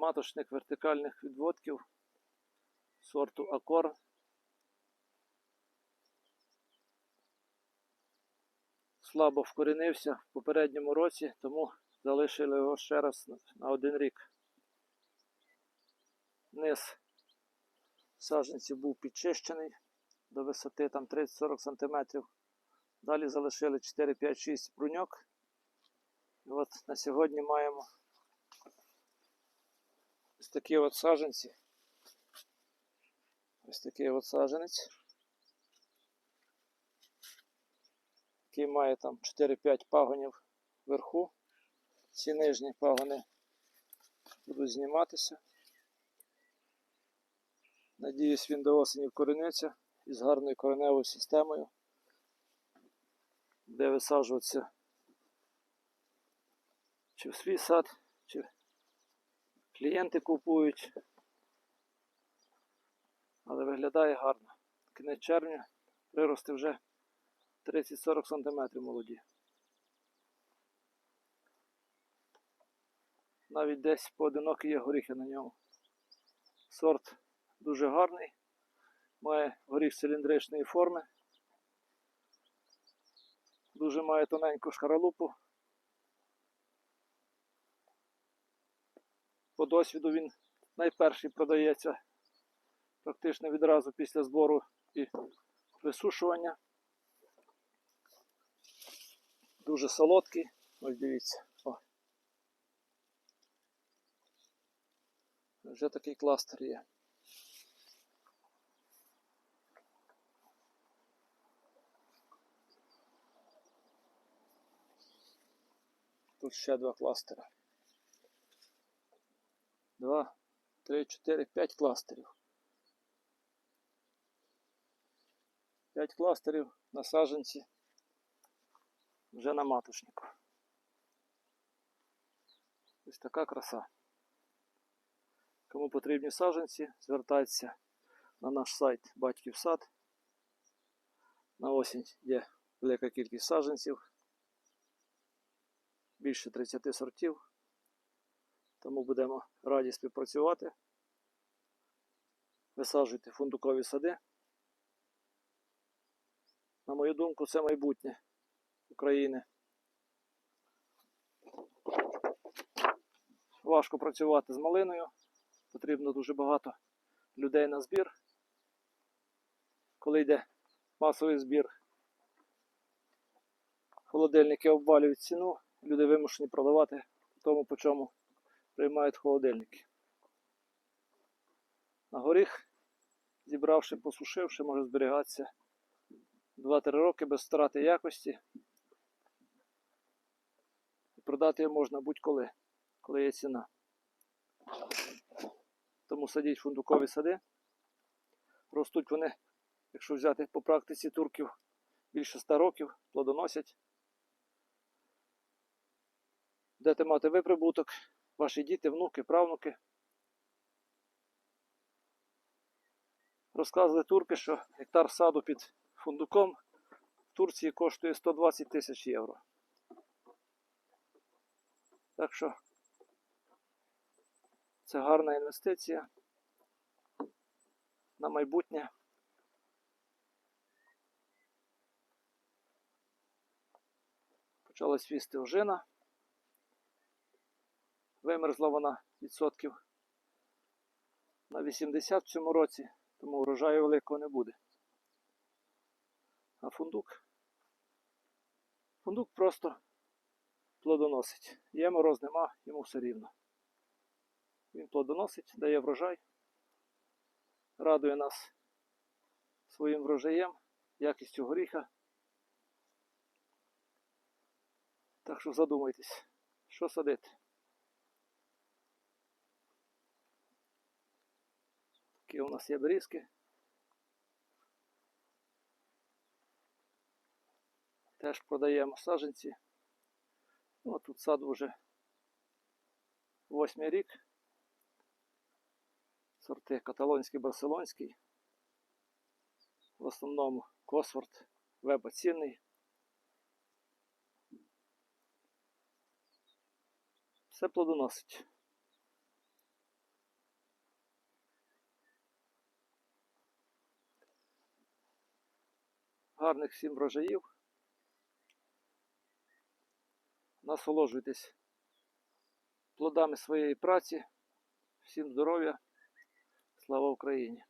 маточник вертикальних відводків сорту Акор. Слабо вкорінився в попередньому році, тому залишили його ще раз на- один рік. Низ саджанців був підчищений до висоти там 30-40 см. Далі залишили 4, 5, 6 бруньок. І от на сьогодні маємо такі от саджанці. Ось такий от саджанець. Який має там 4-5 пагонів вверху. Ці нижні пагони будуть зніматися. Надіюсь, він до осені вкорениться із гарною кореневою системою, де висаджуватися чи в свій сад, чи клієнти купують. Але виглядає гарно. Кінець червня прирости вже 30-40 см молоді. Навіть десь поодинокі є горіхи на ньому. Сорт дуже гарний. Має горіх циліндричної форми. Дуже має тоненьку шкаралупу. По досвіду він найперший продається практично відразу після збору і висушування. Дуже солодкий. Ось дивіться. О. Вже такий кластер є. Тут ще два кластера. Два, три, чотири, п'ять кластерів. П'ять кластерів на саджанці вже на матушнику. Ось така краса. Кому потрібні саджанці, звертайтеся на наш сайт Батьків сад. На осінь є велика кількість саджанців, більше 30 сортів. Тому будемо раді співпрацювати. Висаджуйте фундукові сади. На мою думку, це майбутнє України. Важко працювати з малиною. Потрібно дуже багато людей на збір. Коли йде масовий збір, холодильники обвалюють ціну, люди вимушені продавати тому, по чому приймають холодильники. На горіх, зібравши, посушивши, може зберігатися 2-3 роки без втрати якості. І продати його можна будь-коли, коли є ціна. Тому садіть фундукові сади. Ростуть вони, якщо взяти по практиці турків, більше 100 років, плодоносять. Будете мати ви прибуток, ваші діти, внуки, правнуки. Розказували турки, що гектар саду під фундуком в Турції коштує 120 тисяч євро. Так що це гарна інвестиція на майбутнє. Почала свісти ожина. Вимерзла вона відсотків на 80 в цьому році, тому врожаю великого не буде. А фундук? Фундук просто плодоносить. Є мороз, нема, йому все рівно. Він плодоносить, дає врожай, радує нас своїм врожаєм, якістю горіха. Так що задумайтесь, що садити. Такі у нас є берізки. Теж продаємо саджанці. Ну, тут сад вже восьмий рік. Сорти каталонський, барселонський. В основному Косфорд, веба цінний. Все плодоносить. Гарних всім врожаїв. Насолоджуйтесь плодами своєї праці. Всім здоров'я. Слава Україні!